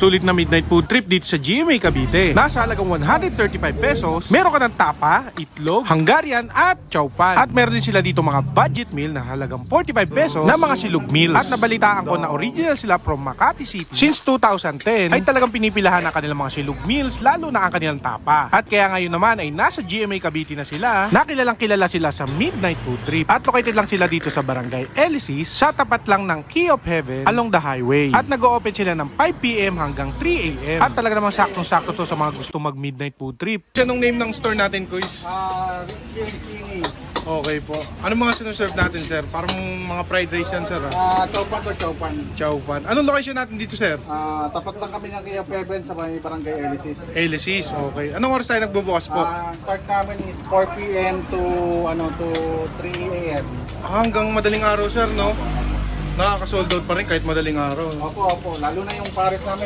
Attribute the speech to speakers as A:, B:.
A: Sulit na midnight food trip dito sa GMA Cavite. Nasa halagang 135 pesos, meron ka ng tapa, itlog, Hungarian at chowpan. At meron din sila dito mga budget meal na halagang 45 pesos na mga silog meals. At nabalitaan ko na original sila from Makati City. Since 2010 ay talagang pinipilahan ang kanilang mga silog meals lalo na ang kanilang tapa. At kaya ngayon naman ay nasa GMA Cavite na sila. Nakilalang kilala sila sa midnight food trip. At located lang sila dito sa barangay Elisis sa tapat lang ng Key of Heaven along the highway. At nag-open sila ng 5pm hanggang 3am. At talaga namang saktong-sakto to sa mga gusto mag-midnight food trip. Anong name ng store natin, Kuys?
B: Ah, Chini.
A: Okay po. Ano mga sinuserve natin, sir? Parang mga fried rice yan, sir.
B: Ah, Chowpan to Chowpan.
A: Chow pan. Anong location natin dito, sir?
B: Ah, tapat lang kami ng Kaya Peven sa may barangay Elisis.
A: Elisis, okay. Anong oras tayo nagbubukas po?
B: Ah, start namin is 4 p.m. to ano to 3 a.m.
A: Hanggang madaling araw, sir, no? Nakaka-sold out pa rin kahit madaling araw.
B: Opo, opo. Lalo na yung pares namin,